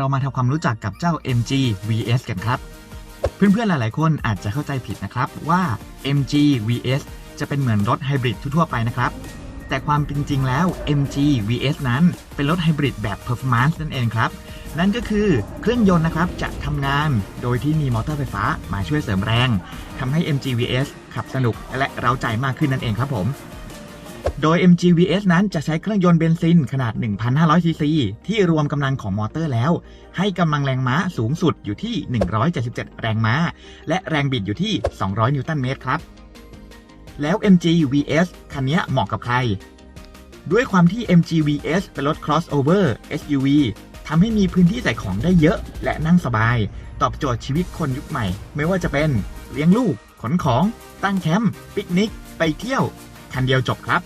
เรามาทำความรู้จักกับเจ้า MG VS กันครับ เพื่อนๆ หลายๆ คนอาจจะเข้าใจผิดนะครับว่า MG VS จะเป็นเหมือนรถไฮบริดทั่วๆ ไปนะครับ แต่ความเป็นจริงแล้ว MG VS นั้นเป็นรถไฮบริดแบบ performance นั่นเองครับ นั่นก็คือเครื่องยนต์นะครับจะทำงานโดยที่มีมอเตอร์ไฟฟ้ามาช่วยเสริมแรงทำให้ MG VS ขับสนุกและเร้าใจมากขึ้นนั่นเองครับผม โดย MG VS นั้นจะใช้เครื่องยนต์เบนซินขนาด 1,500 ซีซี ที่รวมกำลังของมอเตอร์แล้ว ให้กำลังแรงม้าสูงสุดอยู่ที่ 177 แรงม้า และแรงบิดอยู่ที่ 200 นิวตันเมตรครับ แล้ว MG VS คันนี้เหมาะกับใคร ด้วยความที่ MG VS เป็นรถ crossover SUV ทำให้มีพื้นที่ใส่ของได้เยอะ และนั่งสบาย ตอบโจทย์ชีวิตคนยุคใหม่ ไม่ว่าจะเป็นเลี้ยงลูก ขนของ ตั้งแคมป์ ปิกนิก ไปเที่ยว คันเดียวจบครับ